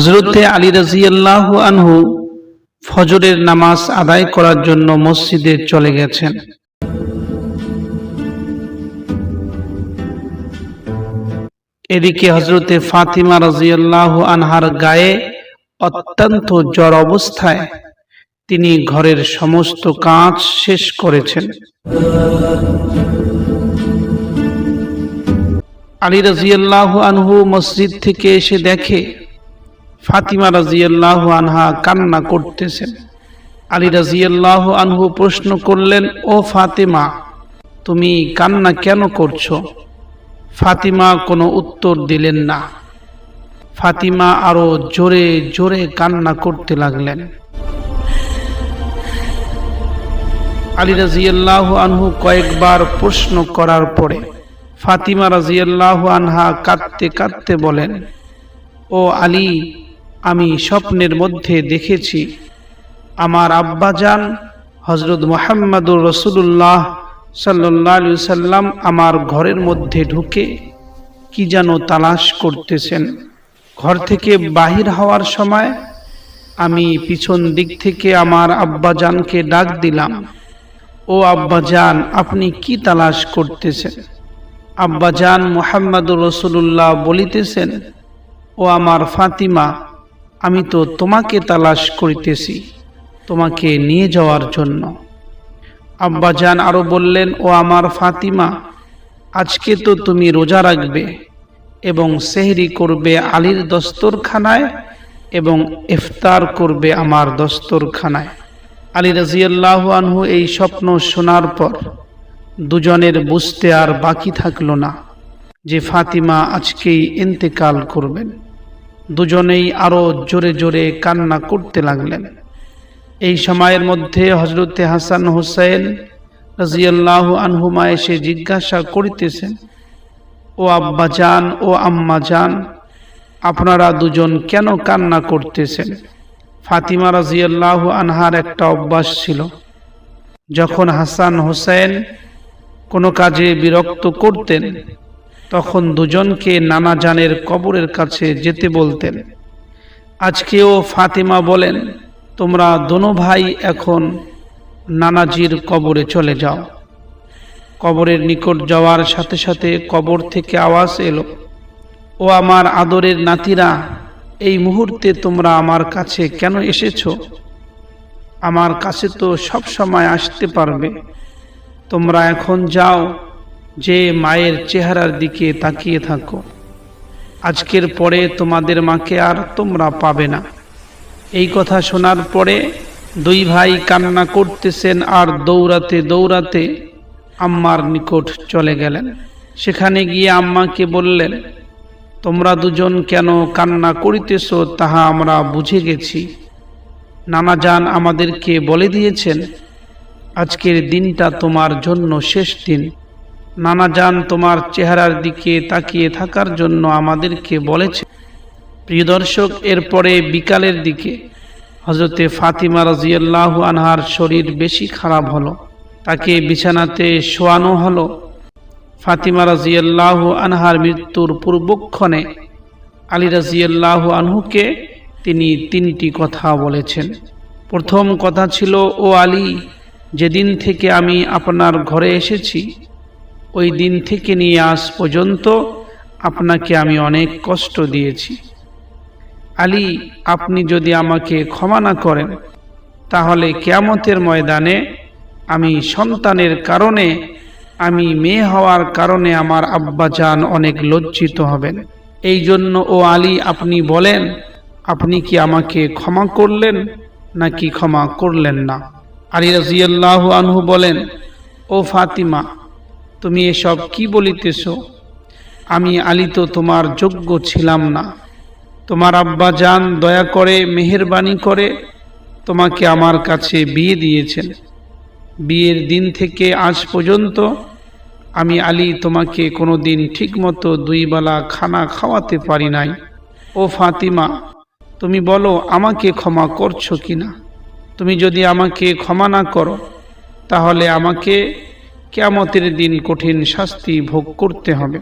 হজরতে আলী রাজিয়াল্লাহ আনহু ফজরের নামাজ আদায় করার জন্য মসজিদে চলে গেছেন। এদিকে হজরতে ফাতিমা রাজিয়াল্লাহ আনহার গায়ে অত্যন্ত জ্বর অবস্থায় তিনি ঘরের সমস্ত কাজ শেষ করেছেন। আলী রাজিয়াল্লাহ আনহু মসজিদ থেকে এসে দেখে ফাতিমা রাজিয়াল্লাহ আনহা কান্না করতেছেন। আলী রাজিয়াল্লাহ আনহু প্রশ্ন করলেন, ও ফাতিমা, তুমি কান্না কেন করছ? ফাতিমা কোনো উত্তর দিলেন না। ফাতিমা আরও জোরে জোরে কান্না করতে লাগলেন। আলী রাজিয়াল্লাহ আনহু কয়েকবার প্রশ্ন করার পরে ফাতিমা রাজিয়াল্লাহ আনহা কাঁদতে কাঁদতে বলেন, ও আলী আমি স্বপ্নের মধ্যে দেখেছি আমার আব্বাজান হজরত মোহাম্মদুর রসুল্লাহ সাল্লি সাল্লাম আমার ঘরের মধ্যে ঢুকে কি যেন তালাশ করতেছেন। ঘর থেকে বাহির হওয়ার সময় আমি পিছন দিক থেকে আমার আব্বাজানকে ডাক দিলাম, ও আব্বাজান আপনি কি তালাশ করতেছেন? আব্বাজান মোহাম্মদুর রসুল্লাহ বলিতেছেন, ও আমার ফাতিমা আমি তো তোমাকে তালাশ করিতেছি, তোমাকে নিয়ে যাওয়ার জন্য। আব্বাজান আরও বললেন, ও আমার ফাতিমা, আজকে তো তুমি রোজা রাখবে এবং সেহরি করবে আলীর দস্তরখানায় এবং ইফতার করবে আমার দস্তরখানায়। আলী রাজিয়াল্লাহ আনহু এই স্বপ্ন শোনার পর দুজনের বুঝতে আর বাকি থাকল না যে ফাতিমা আজকেই ইন্তেকাল করবেন। দুজনেই আরও জোরে জোরে কান্না করতে লাগলেন। এই সময়ের মধ্যে হজরতে হাসান হুসাইন রাজিয়াল্লাহ আনহুমা এসে জিজ্ঞাসা করিতেছেন, ও আব্বা যান ও আম্মা যান আপনারা দুজন কেন কান্না করতেছেন? ফাতিমা রাজিয়াল্লাহ আনহার একটা অভ্যাস ছিল। যখন হাসান হোসেন কোনো কাজে বিরক্ত করতেন তখন দুজনকে নানা জানের কবরের কাছে যেতে বলতেন। আজকেও ফাতিমা বলেন, তোমরা দোনো ভাই এখন নানাজির কবরে চলে যাও। কবরের নিকট যাওয়ার সাথে সাথে কবর থেকে আওয়াজ এলো, ও আমার আদরের নাতিরা, এই মুহূর্তে তোমরা আমার কাছে কেন এসেছ? আমার কাছে তো সব সময় আসতে পারবে। তোমরা এখন যাও যে মায়ের চেহারার দিকে তাকিয়ে থাকো। আজকের পরে তোমাদের মাকে আর তোমরা পাবে না। এই কথা শোনার পরে দুই ভাই কান্না করতেছেন আর দৌড়াতে দৌড়াতে আম্মার নিকট চলে গেলেন। সেখানে গিয়ে আম্মাকে বললেন, তোমরা দুজন কেন কান্না করিতেছ তাহা আমরা বুঝে গেছি। নানা যান আমাদেরকে বলে দিয়েছেন, আজকের দিনটা তোমার জন্য শেষ দিন। নানা যান তোমার চেহারার দিকে তাকিয়ে থাকার জন্য আমাদেরকে বলেছে। প্রিয় দর্শক, এরপরে বিকালের দিকে হজরতে ফাতিমা রাজিয়াল্লাহু আনহার শরীর বেশি খারাপ হলো। তাকে বিছানাতে শোয়ানো হলো। ফাতিমা রাজিয়াল্লাহু আনহার মৃত্যুর পূর্বক্ষণে আলী রাজিয়াল্লাহু আনহুকে তিনি তিনটি কথা বলেছেন। প্রথম কথা ছিল, ও আলী, যেদিন থেকে আমি আপনার ঘরে এসেছি ওই দিন থেকে নিয়ে আজ পর্যন্ত আপনাকে আমি অনেক কষ্ট দিয়েছি। আলী, আপনি যদি আমাকে ক্ষমা না করেন, তাহলে কেয়ামতের ময়দানে আমি সন্তানের কারণে, আমি মেয়ে হওয়ার কারণে আমার আব্বা আব্বাজান অনেক লজ্জিত হবেন। এই জন্য ও আলী, আপনি বলেন, আপনি কি আমাকে ক্ষমা করলেন নাকি ক্ষমা করলেন না? আলী রাজিয়াল্লাহ আনহু বলেন, ও ফাতিমা তুমি এসব কি বলিতেছ? আমি আলী তো তোমার যোগ্য ছিলাম না। তোমার আব্বা যান দয়া করে, মেহরবানি করে তোমাকে আমার কাছে বিয়ে দিয়েছেন। বিয়ের দিন থেকে আজ পর্যন্ত আমি আলী তোমাকে কোনো দিন ঠিকমতো দুই বেলা খানা খাওয়াতে পারি নাই। ও ফাতিমা, তুমি বলো আমাকে ক্ষমা করছ কি না তুমি যদি আমাকে ক্ষমা না করো, তাহলে আমাকে কেয়ামতের দিন কঠিন শাস্তি ভোগ করতে হবে।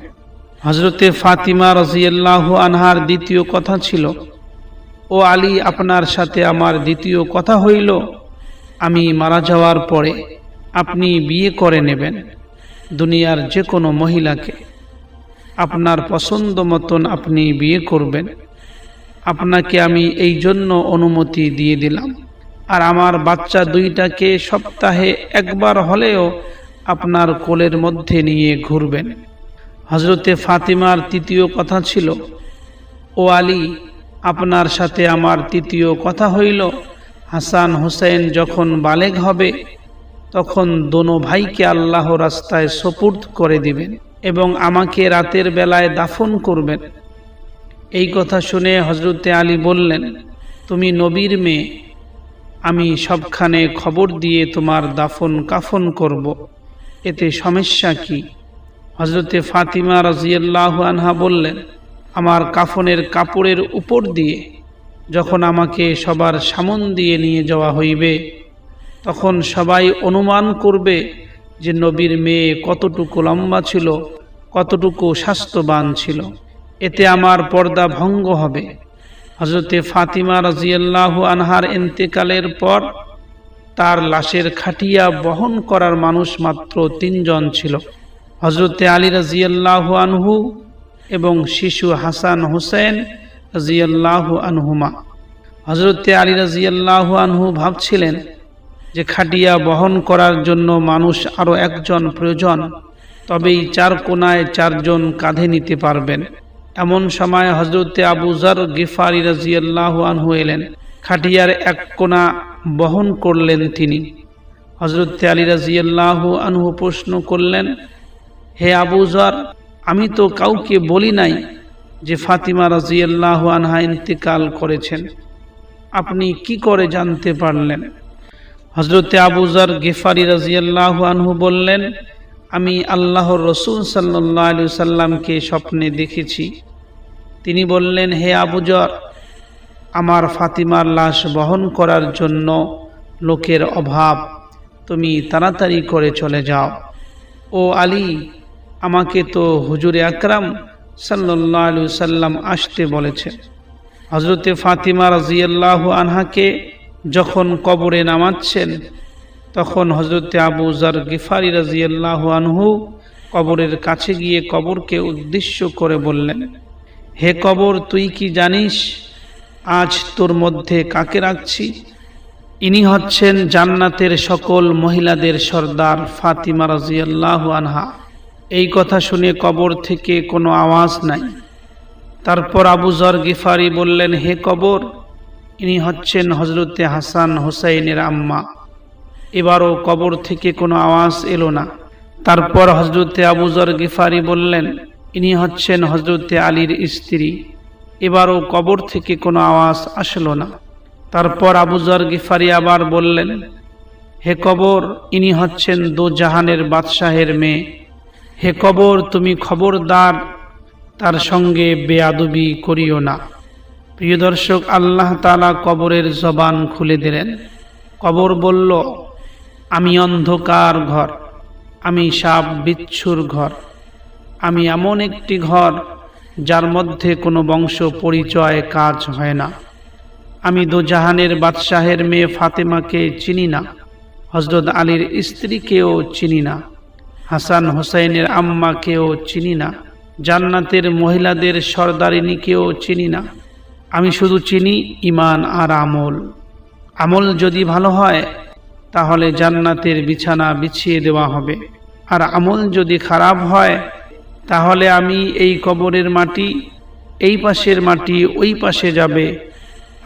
হজরতে ফাতিমা রাজিয়াল্লাহ আনহার দ্বিতীয় কথা ছিল, ও আলী, আপনার সাথে আমার দ্বিতীয় কথা হইল, আমি মারা যাওয়ার পরে আপনি বিয়ে করে নেবেন দুনিয়ার যে কোনো মহিলাকে। আপনার পছন্দ মতন আপনি বিয়ে করবেন। আপনাকে আমি এই জন্য অনুমতি দিয়ে দিলাম। আর আমার বাচ্চা দুইটাকে সপ্তাহে একবার হলেও আপনার কোলের মধ্যে নিয়ে ঘুরবেন। হজরতে ফাতিমার তৃতীয় কথা ছিল, ও আলী, আপনার সাথে আমার তৃতীয় কথা হইল, হাসান হোসেন যখন বালেগ হবে, তখন দোনো ভাইকে আল্লাহ রাস্তায় সপুর্দ করে দিবেন এবং আমাকে রাতের বেলায় দাফন করবেন। এই কথা শুনে হজরতে আলী বললেন, তুমি নবীর মেয়ে, আমি সবখানে খবর দিয়ে তোমার দাফন কাফন করব। এতে সমস্যা কি? হজরতে ফাতিমা রাজিয়াল্লাহ আনহা বললেন, আমার কাফনের কাপড়ের উপর দিয়ে যখন আমাকে সবার সামন দিয়ে নিয়ে যাওয়া হইবে, তখন সবাই অনুমান করবে যে নবীর মেয়ে কতটুকু লম্বা ছিল, কতটুকু স্বাস্থ্যবান ছিল। এতে আমার পর্দা ভঙ্গ হবে। হজরতে ফাতিমা রাজিয়াল্লাহ আনহার এন্তেকালের পর তার লাশের খাটিয়া বহন করার মানুষ মাত্র তিনজন ছিল। হজরতে আলী রাজিয়াল্লাহ আনহু এবং শিশু হাসান হোসেন রাজিয়াল্লাহ আনহুমা। হজরতে আলী রাজিয়াল্লাহ আনহু ভাবছিলেন যে খাটিয়া বহন করার জন্য মানুষ আরও একজন প্রয়োজন, তবেই চার কোনায় চারজন কাঁধে নিতে পারবেন। এমন সময় হজরতে আবু জার গিফারি রাজিয়াল্লাহ আনহু এলেন। খাটিয়ার এক কোনা বহন করলেন তিনি। হজরতে আলী রাজিয়াল্লাহ আনহু প্রশ্ন করলেন, হে আবু জার আমি তো কাউকে বলি নাই যে ফাতিমা রাজিয়াল্লাহ আনহা ইন্তেকাল করেছেন। আপনি কি করে জানতে পারলেন? হজরতে আবুজার গেফারি রাজিয়াল্লাহ আনহু বললেন, আমি আল্লাহর রসুল সাল্লাহ আলু সাল্লামকে স্বপ্নে দেখেছি। তিনি বললেন, হে আবুজর আমার ফাতিমার লাশ বহন করার জন্য লোকের অভাব। তুমি তাড়াতাড়ি করে চলে যাও। ও আলী, আমাকে তো হুজুরে আকরাম সাল্লাহ আলু সাল্লাম আসতে বলেছেন হজরতে ফাতিমা রাজিয়াল্লাহ আনহাকে যখন কবরে নামাচ্ছেন, তখন হজরতে আবু জার গিফারি রাজিয়াল্লাহ আনহু কবরের কাছে গিয়ে কবরকে উদ্দেশ্য করে বললেন, হে কবর, তুই কি জানিস আজ তোর মধ্যে কাকে রাখছি? ইনি হচ্ছেন জান্নাতের সকল মহিলাদের সর্দার ফাতিমা রাজিয়াল্লাহ আনহা। এই কথা শুনে কবর থেকে কোনো আওয়াজ নাই। তারপর আবু জর গিফারি বললেন, হে কবর, ইনি হচ্ছেন হজরতে হাসান হোসাইনের আম্মা। এবারও কবর থেকে কোনো আওয়াজ এলো না। তারপর হজরতে আবুজর গিফারি বললেন, ইনি হচ্ছেন হজরতে আলীর স্ত্রী। এবারও কবর থেকে কোনো আওয়াজ আসলো না। তারপর আবুজার গিফারি আবার বললেন, হে কবর, ইনি হচ্ছেন দো জাহানের বাদশাহের মেয়ে। হে কবর, তুমি খবরদার, তার সঙ্গে বেয়াদবি করিও না। প্রিয় দর্শক, আল্লাহ তালা কবরের জবান খুলে দিলেন। কবর বলল, আমি অন্ধকার ঘর, আমি সাপ বিচ্ছুর ঘর, আমি এমন একটি ঘর যার মধ্যে কোনো বংশ পরিচয় কাজ হয় না। আমি দোজাহানের বাদশাহের মেয়ে ফাতেমাকে চিনি না হজরত আলীর স্ত্রীকেও চিনি না, হাসান হোসাইনের আম্মাকেও চিনি না, জান্নাতের মহিলাদের সর্দারিনীকেও চিনি না। আমি শুধু চিনি ইমান আর আমল। আমল যদি ভালো হয়, তাহলে জান্নাতের বিছানা বিছিয়ে দেওয়া হবে। আর আমল যদি খারাপ হয় তাহলে আমি এই কবরের মাটি, এই পাশের মাটি ওই পাশে যাবে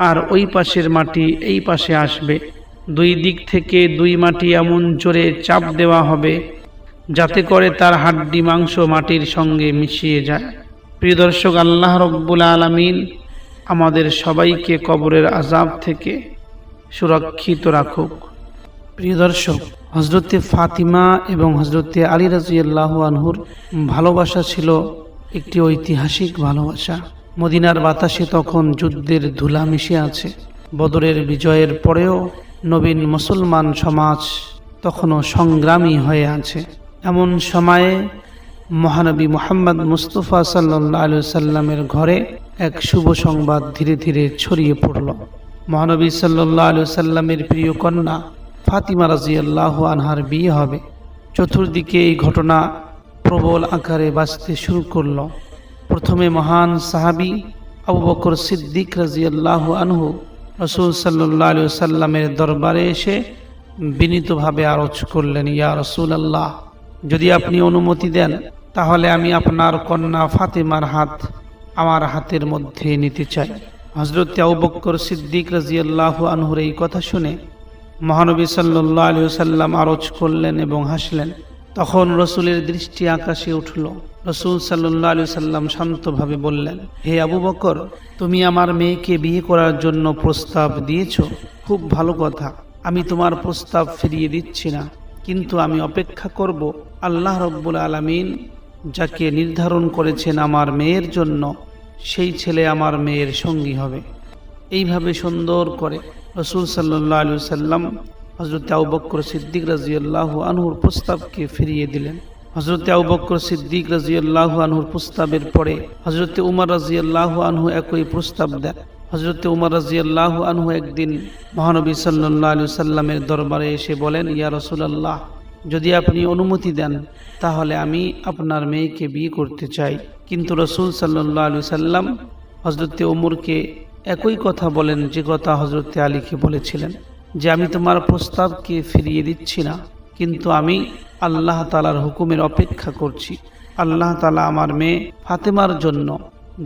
আর ওই পাশের মাটি এই পাশে আসবে। দুই দিক থেকে দুই মাটি এমন জোরে চাপ দেওয়া হবে যাতে করে তার হাড্ডি মাংস মাটির সঙ্গে মিশিয়ে যায়। প্রিয় দর্শক, আল্লাহ রব্বুল আলমিন আমাদের সবাইকে কবরের আজাব থেকে সুরক্ষিত রাখুক। প্রিয় দর্শক হজরতে ফাতিমা এবং হজরতে আলী রাজিয়াল্লাহ আনহুর ভালোবাসা ছিল একটি ঐতিহাসিক ভালোবাসা। মদিনার বাতাসে তখন যুদ্ধের ধুলা মিশে আছে। বদরের বিজয়ের পরেও নবীন মুসলমান সমাজ তখনও সংগ্রামী হয়ে আছে। এমন সময়ে মহানবী মোহাম্মদ মুস্তফা সাল্লাহ আলু সাল্লামের ঘরে এক শুভ সংবাদ ধীরে ধীরে ছড়িয়ে পড়ল। মহানবী সাল্লাহ সাল্লামের প্রিয় কন্যা ফাতিমা রাজিয়াল্লাহ আনহার বিয়ে হবে। চতুর্দিকে এই ঘটনা প্রবল আকারে বাঁচতে শুরু করল। প্রথমে মহান সাহাবি আবু বকর সিদ্দিক রাজিয়াল্লাহ আনহু রসুল সাল্লাহ আলু সাল্লামের দরবারে এসে বিনীতভাবে আরজ করলেন, ইয়া রসুল আল্লাহ যদি আপনি অনুমতি দেন, তাহলে আমি আপনার কন্যা ফাতেমার হাত আমার হাতের মধ্যে নিতে চাই। হজরত আবুবক্কর সিদ্দিক রাজিয়াল্লাহ আনহুর এই কথা শুনে মহানবী সাল্লাহ আলু সাল্লাম আরজ করলেন এবং হাসলেন। তখন রসুলের দৃষ্টি আকাশে উঠল। রসুল সাল্লাহ আলু সাল্লাম শান্তভাবে বললেন, হে আবু বকর, তুমি আমার মেয়েকে বিয়ে করার জন্য প্রস্তাব দিয়েছ? খুব ভালো কথা। আমি তোমার প্রস্তাব ফিরিয়ে দিচ্ছি না। কিন্তু আমি অপেক্ষা করব আল্লাহ রব্বুল আলমিন যাকে নির্ধারণ করেছেন আমার মেয়ের জন্য, সেই ছেলে আমার মেয়ের সঙ্গী হবে। এইভাবে সুন্দর করে রসুল সাল্লাহ আলু সাল্লাম হজরত আউবক্কর সিদ্দিক রাজিয়াল্লাহ আনহুর প্রস্তাবকে ফিরিয়ে দিলেন। হজরত আউবক্কর সিদ্দিক রাজিয়াল্লাহ আনহুর প্রস্তাবের পরে হজরত উমর রাজিয়াল্লাহ আনহু একই প্রস্তাব দেন। হজরত উমর রাজিয়াল্লাহ আনহু একদিন মহানবী সাল্লাহ আলু সাল্লামের দরবারে এসে বলেন, ইয়া রসুলাল্লাহ, যদি আপনি অনুমতি দেন, তাহলে আমি আপনার মেয়েকে বিয়ে করতে চাই। কিন্তু রসুল সাল্লাহ আলু সাল্লাম হজরতে উমরকে একই কথা বলেন যে কথা হজরতে আলীকে বলেছিলেন যে আমি তোমার প্রস্তাবকে ফিরিয়ে দিচ্ছি না, কিন্তু আমি আল্লাহ তালার হুকুমের অপেক্ষা করছি। আল্লাহ তালা আমার মেয়ে ফাতেমার জন্য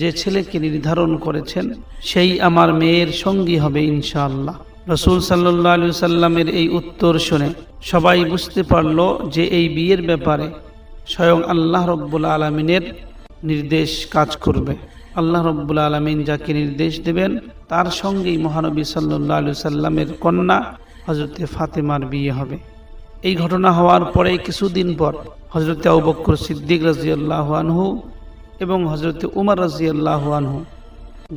যে ছেলেকে নির্ধারণ করেছেন, সেই আমার মেয়ের সঙ্গী হবে ইনশাআল্লাহ। রসুল সাল্লাহ আলু সাল্লামের এই উত্তর শুনে সবাই বুঝতে পারল যে এই বিয়ের ব্যাপারে স্বয়ং আল্লাহ রব্বুল আলমিনের নির্দেশ কাজ করবে। আল্লাহ রব্বুল আলমিন যাকে নির্দেশ দেবেন, তার সঙ্গেই মহানবী সাল্লাহ আলু সাল্লামের কন্যা হজরতে ফাতেমার বিয়ে হবে। এই ঘটনা হওয়ার পরে কিছুদিন পর হজরতে আবক্কর সিদ্দিক রাজিয়াল্লাহ আনহু এবং হজরতে উমর রাজিয়াল্লাহ আনহু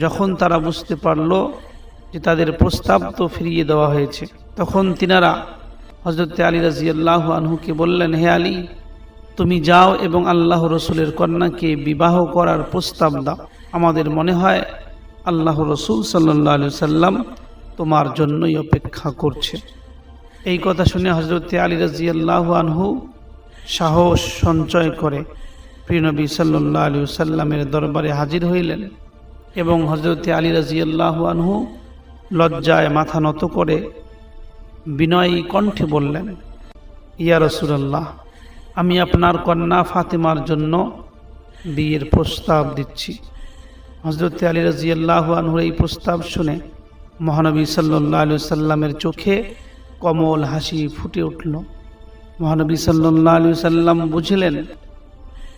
যখন তারা বুঝতে পারল যে তাদের প্রস্তাব তো ফিরিয়ে দেওয়া হয়েছে, তখন তিনারা হজরতে আলী রাজিয়াল্লাহ আনহুকে বললেন, হে আলী, তুমি যাও এবং আল্লাহ রসুলের কন্যাকে বিবাহ করার প্রস্তাব দাও। আমাদের মনে হয় আল্লাহ রসুল সাল্লাহ আলু সাল্লাম তোমার জন্যই অপেক্ষা করছে। এই কথা শুনে হজরতে আলী রাজিয়াল্লাহ আনহু সাহস সঞ্চয় করে প্রিয়নবী সাল্লাহ আলু সাল্লামের দরবারে হাজির হইলেন এবং হজরতে আলী রাজিয়াল্লাহ আনহু লজ্জায় মাথা নত করে বিনয়ী কণ্ঠে বললেন, ইয়া রসুলাল্লাহ, আমি আপনার কন্যা ফাতেমার জন্য বিয়ের প্রস্তাব দিচ্ছি। হজরত আলী রাজিয়াল্লাহ আনহুর এই প্রস্তাব শুনে মহানবী সাল্লাহ আলু সাল্লামের চোখে কমল হাসি ফুটে উঠল। মহানবী সাল্লাহ আলু সাল্লাম বুঝলেন,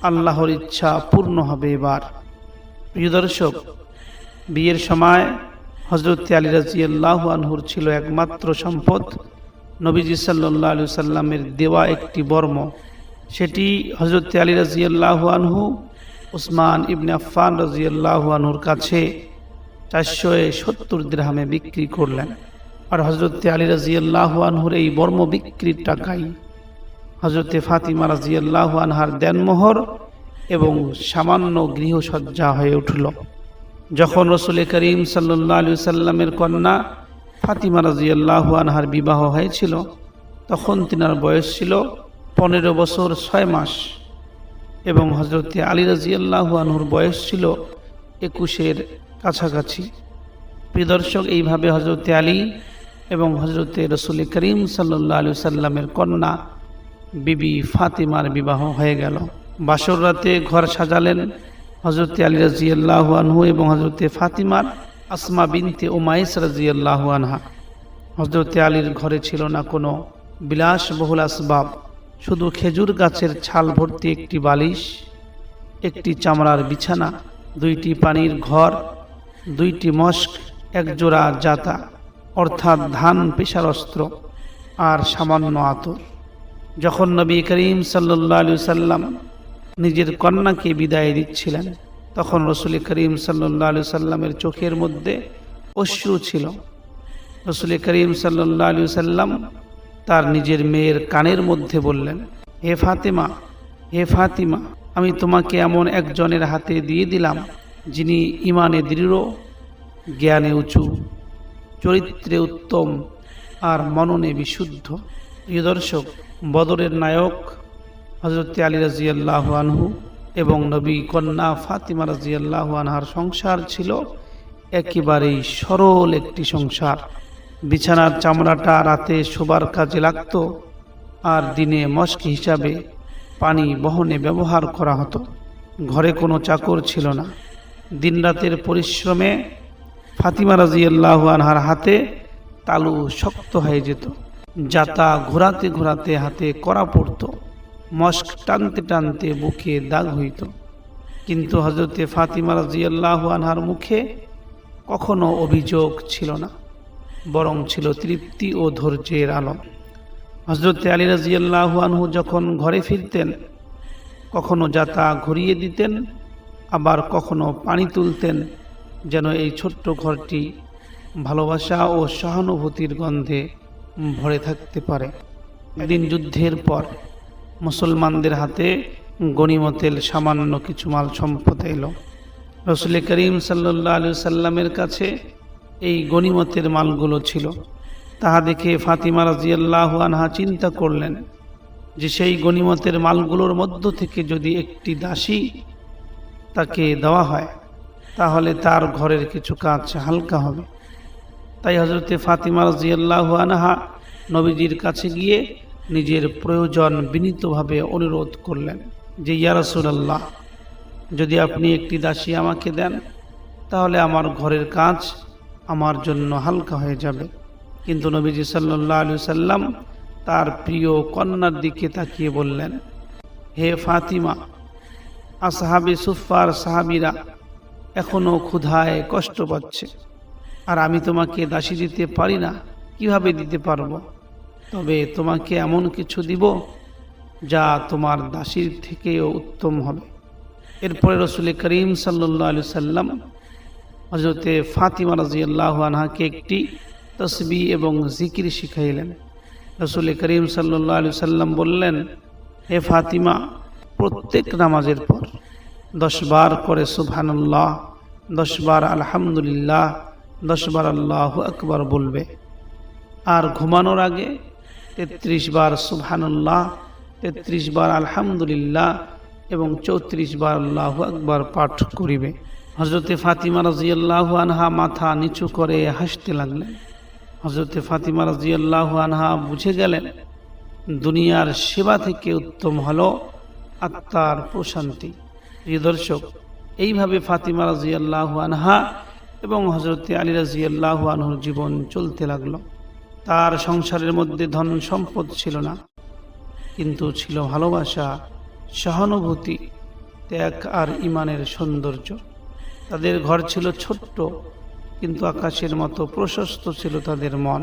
আল্লাহর ইচ্ছা পূর্ণ হবে এবার। প্রিয় দর্শক, বিয়ের সময় হজরত আলী রাজিয়াল্লাহ আনহুর ছিল একমাত্র সম্পদ, নবীজি সাল্লাহ আলু সাল্লামের দেওয়া একটি বর্ম। সেটি হজরত আলী রাজিয়াল্লাহ আনহু উসমান ইবনে আফান রাজিয়াল্লাহ আনহুর কাছে চারশো সত্তর দ্রাহামে বিক্রি করলেন। আর হজরতে আলী রাজিয়াল্লাহ আনহুর এই বর্ম বিক্রির টাকাই হজরতে ফাতিমা রাজিয়াল্লাহ আনহার দেনমোহর এবং সামান্য গৃহসজ্জা হয়ে উঠল। যখন রসুল করিম সাল্লাহ আলু সাল্লামের কন্যা ফাতিমা রাজিয়াল্লাহ আনহার বিবাহ হয়েছিল, তখন তিনার বয়স ছিল পনেরো বছর ছয় মাস। এবং হজরতে আলী রাজিয়াল্লাহ আনহুর বয়স ছিল একুশের কাছাকাছি। প্রিদর্শক এইভাবে হজরতে আলী এবং হজরতে রসুল করিম সাল্লাহ আলু সাল্লামের কন্যা বিবি ফাতিমার বিবাহ হয়ে গেল। বাসর রাতে ঘর সাজালেন হজরতে আলী রাজিয়াল্লাহ আনহু এবং হজরতে ফাতিমার আসমা বিনতে ওমাইস রাজিয়াল্লাহ আনহা। হজরতে আলীর ঘরে ছিল না কোনো বিলাসবহুল আসবাব। শুধু খেজুর গাছের ছাল ভর্তি একটি বালিশ, একটি চামড়ার বিছানা, দুইটি পানির ঘর, দুইটি মস্ক, একজোড়া জাতা, অর্থাৎ ধান পেশার অস্ত্র আর সামান্য আতর। যখন নবী করিম সাল্লাহ আলু সাল্লাম নিজের কন্যাকে বিদায় দিচ্ছিলেন, তখন রসুল করিম সাল্লাহ আলু সাল্লামের চোখের মধ্যে অশ্রু ছিল। রসুল করিম সাল্লাহ আলু সাল্লাম তার নিজের মেয়ের কানের মধ্যে বললেন, হে ফাতেমা, হে ফাতিমা, আমি তোমাকে এমন একজনের হাতে দিয়ে দিলাম, যিনি ইমানে দৃঢ়, জ্ঞানে উঁচু, চরিত্রে উত্তম আর মননে বিশুদ্ধ। প্রিয় দর্শক, বদরের নায়ক হজরত আলী রাজিয়াল্লাহ আনহু এবং নবী কন্যা ফাতিমা রাজিয়াল্লাহ আনহার সংসার ছিল একেবারেই সরল একটি সংসার। বিছানার চামড়াটা রাতে শোবার কাজে লাগতো আর দিনে মস্ক হিসাবে পানি বহনে ব্যবহার করা হতো। ঘরে কোনো চাকর ছিল না। দিনরাতের পরিশ্রমে ফাতিমা রাজিয়াল্লাহ আনহার হাতে তালু শক্ত হয়ে যেত। যাতা ঘোরাতে ঘোরাতে হাতে করা পড়তো। মস্ক টানতে টানতে বুকে দাগ হইত। কিন্তু হজরতে ফাতিমা রাজিয়াল্লাহ আনহার মুখে কখনো অভিযোগ ছিল না। বরং ছিল তৃপ্তি ও ধৈর্যের আলো। হজরতে আলী রাজিয়াল্লাহু আনহু যখন ঘরে ফিরতেন, কখনো যাতা ঘুরিয়ে দিতেন, আবার কখনো পানি তুলতেন, যেন এই ছোট্ট ঘরটি ভালোবাসা ও সহানুভূতির গন্ধে ভরে থাকতে পারে। দিন যুদ্ধের পর মুসলমানদের হাতে গণিমতের সামান্য কিছু মাল সম্পদ এলো। রসুল করিম সাল্লাহ আলু সাল্লামের কাছে এই গণিমতের মালগুলো ছিল। তাহা দেখে ফাতিমা রাজিয়াল্লাহু আনহা চিন্তা করলেন যে সেই গণিমতের মালগুলোর মধ্য থেকে যদি একটি দাসী তাকে দেওয়া হয়, তাহলে তার ঘরের কিছু কাজ হালকা হবে। তাই হজরতে ফাতিমা রাজিয়াল্লাহু আনহা নবীজির কাছে গিয়ে নিজের প্রয়োজন বিনীতভাবে অনুরোধ করলেন যে, ইয়া রাসূলুল্লাহ, যদি আপনি একটি দাসী আমাকে দেন, তাহলে আমার ঘরের কাজ আমার জন্য হালকা হয়ে যাবে। কিন্তু নবীজি সাল্লাহ আলু সাল্লাম তার প্রিয় কন্যার দিকে তাকিয়ে বললেন, হে ফাতিমা, আসহাবি সুফার সাহাবিরা এখনও ক্ষুধায় কষ্ট পাচ্ছে। আর আমি তোমাকে দাসী দিতে পারি না, কীভাবে দিতে পারব? তবে তোমাকে এমন কিছু দিব যা তোমার দাসীর থেকেও উত্তম হবে। এরপরে রসুল করিম সাল্লাহ আলু সাল্লাম হজরতে ফাতিমা রাজিয়াল্লাহ আনহাকে একটি তসবি এবং জিকির শিখাইলেন। রসুল করিম সাল্লাহ আলু সাল্লাম বললেন, হে ফাতিমা, প্রত্যেক নামাজের পর দশবার করে সুবহানাল্লাহ দশবার আলহামদুলিল্লাহ দশবার আল্লাহ আকবার বলবে। আর ঘুমানোর আগে তেত্রিশ বার সুবহানাল্লাহ, তেত্রিশ বার আলহামদুলিল্লাহ এবং চৌত্রিশ বার আল্লাহ আকবার পাঠ করিবে। হজরতে ফাতিমা রাজিয়াল্লাহ আনহা মাথা নিচু করে হাসতে লাগলেন। হজরতে ফাতিমা রাজিয়াল্লাহ আনহা বুঝে গেলেন, দুনিয়ার সেবা থেকে উত্তম হলো আত্মার প্রশান্তি। প্রিয় দর্শক, এইভাবে ফাতিমা রাজিয়াল্লাহ আনহা এবং হজরতে আলী রাজিয়াল্লাহ আনহুর জীবন চলতে লাগল। তার সংসারের মধ্যে ধন সম্পদ ছিল না, কিন্তু ছিল ভালোবাসা, সহানুভূতি, ত্যাগ আর ইমানের সৌন্দর্য। তাদের ঘর ছিল ছোট্ট, কিন্তু আকাশের মতো প্রশস্ত ছিল তাদের মন।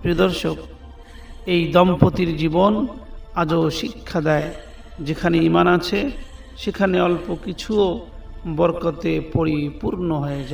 প্রিয় দর্শক, এই দম্পতির জীবন আজও শিক্ষা দেয়। যেখানে ইমান আছে, সেখানে অল্প কিছুও বরকতে পরিপূর্ণ হয়ে যায়।